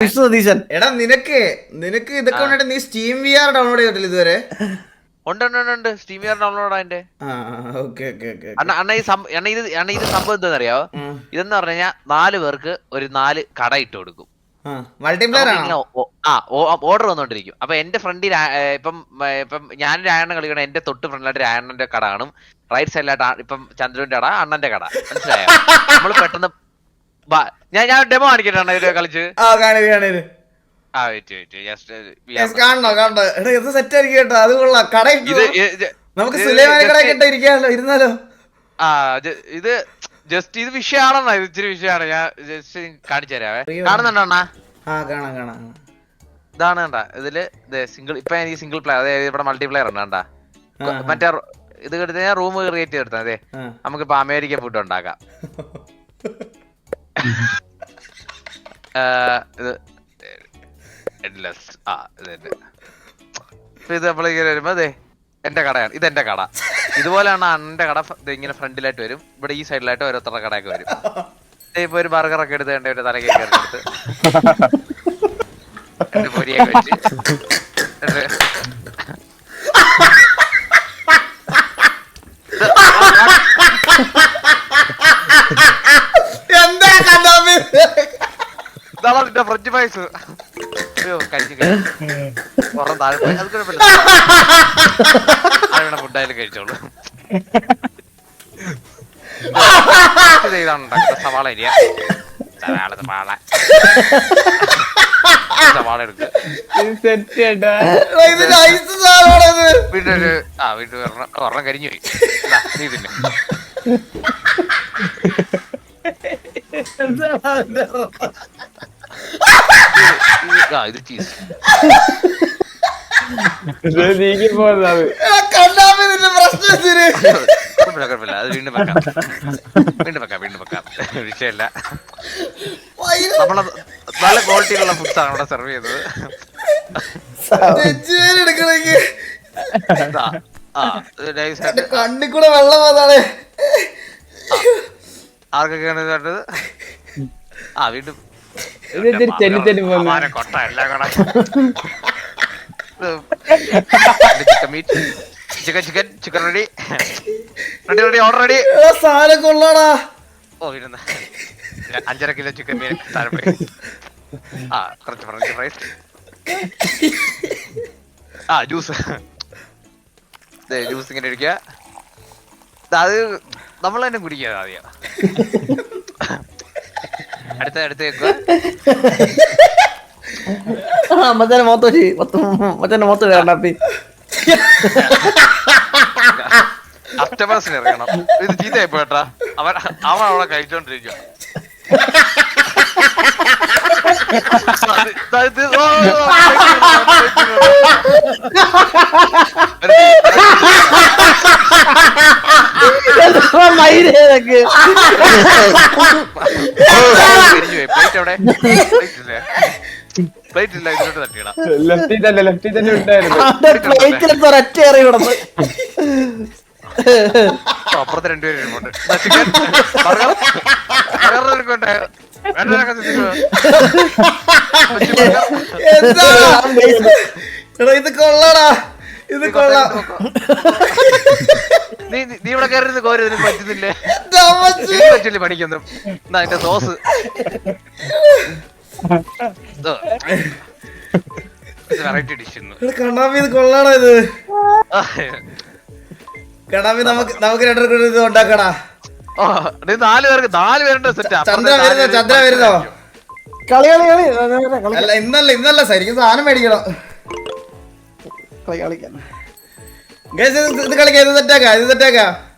വിഷ്ണു സതീശൻ. എടാ നിനക്ക് നിനക്ക് ഇതൊക്കെ വേണ്ടിട്ട് നീ സ്റ്റീം വി ആർ ഡൗൺലോഡ് ചെയ്തിട്ടില്ല ഇതുവരെ? ഉണ്ട് ഉണ്ട് ഉണ്ട്, ഉണ്ട്. സ്റ്റീം ഇയർ ഡൗൺലോഡ് അതിന്റെ. ആ ഓക്കെ ഓക്കെ ഓക്കെ അണ്ണ അണ്ണ ഈ അണ്ണ ഇത് അണ്ണ ഇത് സംഭവം എന്താണെന്നറിയാവോ? ഇതെന്ന് പറഞ്ഞു കഴിഞ്ഞാൽ നാല് പേർക്ക് ഒരു നാല് കട ഇട്ട് കൊടുക്കും. മൾട്ടിപ്ലെയർ നമുക്ക് ആണോ? ഇങ്ങനെ ഓ- ആ ഓർഡർ വന്നോണ്ടിരിക്കും. അപ്പൊ എന്റെ ഫ്രണ്ടിൽ ഇപ്പം ഏ, ഇപ്പം ഞാൻ രായണ്ണ കളിക്കണം എന്റെ തൊട്ട് ഫ്രണ്ടിലായിട്ട് രായണ്ണന്റെ കട കാണും. റൈറ്റ് സൈഡിലായിട്ട് ആ- ഇപ്പം ചന്ദ്രന്റെ കട അണ്ണന്റെ കട. മനസ്സിലായോ? നമ്മൾ പെട്ടെന്ന് ബാ- ഞാൻ ഞാൻ ഡെമോ കാണിക്കട്ടെ ഇത് കളിച്ച്. ആ കാണരുത് കാണരുത് ആ വെയിറ്റ് വെയിറ്റ് ജസ്റ്റ് കാണണോ കാണണോ. എടാ ഇത് സെറ്റ് ആയിരിക്കും കേട്ടോ അത് കൊള്ളാം. കട ഇത് ഇത് നമുക്ക് സുലൈമാനി കട just- കിട്ട ഇരിക്കാമല്ലോ ഇരുന്നാലോ? ആ ഇത് ജസ്റ്റ് ഇത് വിഷയമാണെന്നാ ഇത് ഇച്ചിരി വിഷയമാണ് ഞാൻ ജസ്റ്റ് കാണിച്ചു തരാവേ. കാണുന്നുണ്ടോ അണ്ണാ? ആ കാണാം കാണാം. ഇതാണ് കണ്ട ഇതിൽ സിംഗിൾ ഇപ്പൊ എനിക്ക് സിംഗിൾ പ്ലെയർ അതായത് ഇവിടെ മൾട്ടിപ്ലെയർ ഉണ്ട് കണ്ടാ. മറ്റേ ഇത് കിട്ടുന്ന റൂം ക്രിയേറ്റ് ചെയ്തെടുത്താൽ അതെ. നമുക്കിപ്പോ അമേരിക്ക ഫുഡ് ഉണ്ടാക്കാം. ഇത് നമ്മളിങ്ങനെ വരുമ്പോ അതെ എന്റെ കടയാണ്. ഇത് എന്റെ കട. ഇതുപോലെയാണ് അണ്ണന്റെ കട ഇങ്ങനെ ഫ്രണ്ടിലായിട്ട് വരും. ഇവിടെ ഈ സൈഡിലായിട്ട് ഓരോരുത്തരുടെ കടയൊക്കെ വരും. ഇപ്പൊ ഒരു ബർഗർ ഒക്കെ എടുത്ത് എന്റെ ഒരു തലകെ എടുത്ത്. പൊരിയൊക്കെ വെച്ച്. എന്താ ഇതാണ് നിന്റെ ഫ്രഞ്ച് ഫ്രൈസ് അയ്യോ കഴിച്ചു പുറം താഴെ പോയി. അത് കുഴപ്പമില്ല. അവിടെ ഫുഡായാലും കഴിച്ചോളൂ. ഉണ്ടാക്കുന്നത് സവാള അരിയ. സവാള സവാള. സവാള എടുക്കുക വീട്ടിൽ ആ വീട്ടിൽ ഒരെണ്ണം കരിഞ്ഞു പോയി. നീ തിന്നെ. ഇത്? ആ ഇത് ചീസ് നീക്കി പ്രശ്നം കുഴപ്പമില്ല കുഴപ്പമില്ല. അത് വീണ്ടും വെക്കാം. വീണ്ടും വെക്കാം വീണ്ടും വെക്കാം. വിഷയമില്ല. നമ്മളെ നല്ല ക്വാളിറ്റിയിലുള്ള ഫുഡ്സ് ആണ് ഇവിടെ സെർവ് ചെയ്തത് കൂടെ വെള്ളം ആർക്കൊക്കെയാണ് ആ വീണ്ടും പോകുന്നു. കൊട്ട എല്ലാം കൂടെ. Chicken meat chicken chicken chicken ready ready ready order ready സാധനം കൊള്ളാടാ. ഓ ഇരുന്ന. അഞ്ചര കിലോ ചിക്കൻ മീൻ ആ കുറച്ച് ഫ്രഞ്ച് ഫ്രൈസ് ആ ജ്യൂസ് ജ്യൂസ് ഇങ്ങനെ ഇരിക്കുക അത് നമ്മൾ തന്നെ കുടിക്കുക ആദ്യം. അടുത്ത അടുത്ത് വെക്കുക മറ്റേ മൊത്തം വെച്ച് മറ്റേ മൊത്തം കണ്ടാപ്പി കസ്റ്റമേഴ്സിന് ഇറങ്ങണം ഇത് ചീത്തയായി പോട്ടാ അവൻ അവൻ അവിടെ കഴിച്ചോണ്ടിരിക്കുക മയിലേക്ക് പ്ലേറ്റ് ഇല്ല ഇതിലോട്ട് തട്ടിയിടാം ലെഫ്റ്റിൽ തന്നെ ലെഫ്റ്റിൽ തന്നെ ഉണ്ടായിരുന്നു ഒരൊറ്റ എറി അപ്പുറത്ത്. എന്താ എടാ ഇത് കൊള്ളടാ ഇത് കൊള്ളാം. നീ നീ- ഇവിടെ കയറി കോരി ഇതിന് പറ്റുന്നില്ലേ? എന്റെ പറ്റില്ല പണിക്കൊന്നും. എന്നാ അതിന്റെ സോസ്. വെറൈറ്റി ഡിഷ് കണ്ണാപ്പി ഇത് കൊള്ളാടാ ഇത്? കണ്ണാപ്പി നമുക്ക് നമുക്ക് രണ്ടുപേർക്കും ഇത് ഉണ്ടാക്കടാ. നീ നാല് പേർക്ക് നാല് പേരുടെ സെറ്റ് ചന്ദ്ര വരുന്നോ? ചന്ദ്ര വരുന്നോ? കളി കളി കളി. അല്ല ഇന്നല്ല ഇന്നല്ല ശരിക്കും സാധനം മേടിക്കണം. കളി കളിക്കാൻ. ഇത് കളിക്കാം ഇത് തെറ്റാക്കാം ഇത് സെറ്റാക്കാം